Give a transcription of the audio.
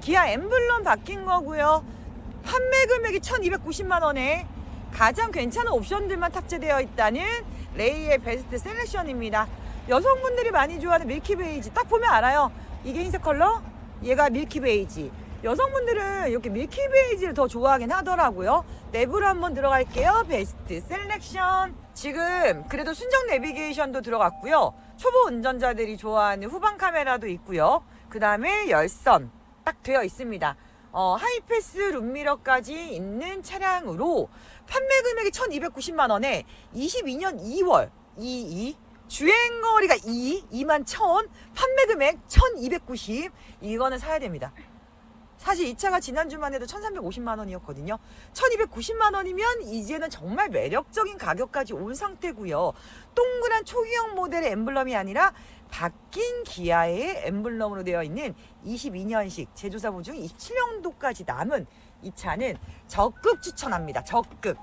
기아 엠블럼 바뀐 거고요. 판매 금액이 1290만 원에 가장 괜찮은 옵션들만 탑재되어 있다는 레이의 베스트 셀렉션입니다. 여성분들이 많이 좋아하는 밀키 베이지 딱 보면 알아요. 이게 흰색 컬러, 얘가 밀키 베이지. 여성분들은 이렇게 밀키 베이지를 더 좋아하긴 하더라고요. 내부로 한번 들어갈게요. 베스트 셀렉션. 지금 그래도 순정 내비게이션도 들어갔고요. 초보 운전자들이 좋아하는 후방 카메라도 있고요. 그 다음에 열선 딱 되어 있습니다. 어, 하이패스 룸미러까지 있는 차량으로 판매 금액이 1290만 원에 22년 2월 22 주행 거리가 2 2만 1000 판매 금액 1290 이거는 사야 됩니다. 사실 이 차가 지난주만 해도 1350만 원이었거든요. 1290만 원이면 이제는 정말 매력적인 가격까지 온 상태고요. 동그란 초기형 모델의 엠블럼이 아니라 바뀐 기아의 엠블럼으로 되어 있는 22년식 제조사 보증 27년도까지 남은 이 차는 적극 추천합니다. 적극.